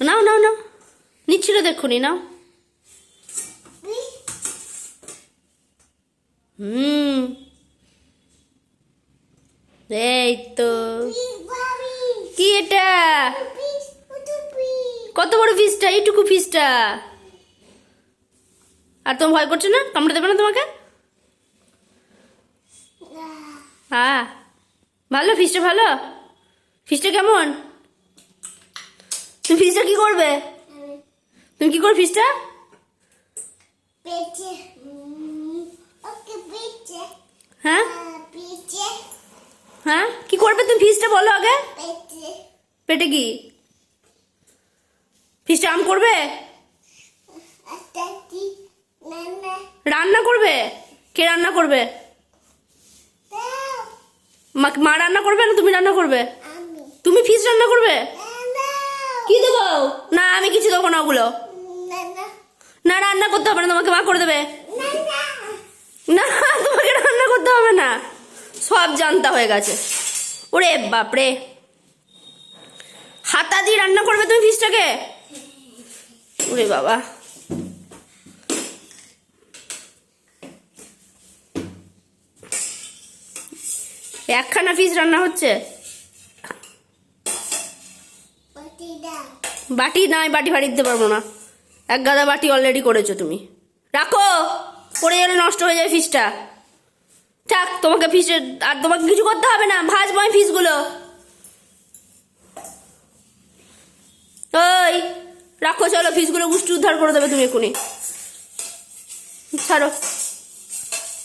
নাও নাও নাও। নিচ্ছিল দেখুনি নাও। হুম। এই তো। কি এটা? কত বড় ফিসটা? এইটুকু ফিসটা। আর তোমার ভয় করছে না? কামড়ে দেবে না তোমাকে? হ্যাঁ ভালো? ফিসটা ভালো? ফিসটা কেমন? তুমি ফিসটা কি করবে? তুমি কি করবে ফিসটা. হ্যাঁ? হ্যাঁ? কি করবে তুমি ফিসটা বলো আগে? পেটে কি? ফিসটা আম করবে? রান্না? করবে? কে রান্না করবে? মা রান্না করবে না তুমি রান্না করবে? তুমি ফিস রান্না করবে? না আমি কিছু দেবো না ওগুলো। না রান্না করতে হবে না তোমাকে মা করে দেবে। না তোমাকে রান্না করতে হবে না। সব জানতা হয়ে গেছে। ওরে বাপরে। হাতা দিয়ে রান্না করবে তুমি ফিসটাকে? ওরে বাবা। একখানা ফিস রান্না হচ্ছে. বাটি নাই, বাটি ফাটি দিতে পারব না। এক গাদা বাটি অলরেডি করেছ তুমি। রাখো! পড়ে গেলে নষ্ট হয়ে যায় ফিসটা থাক, তোমাকে ফিসের আর তোমাকে কিছু করতে হবে না, ভাজবো আমি ফিসগুলো ওই রাখো, চলো ফিসগুলো গুষ্টি উদ্ধার করে দেবে তুমি এক্ষুনি। ছাড়ো।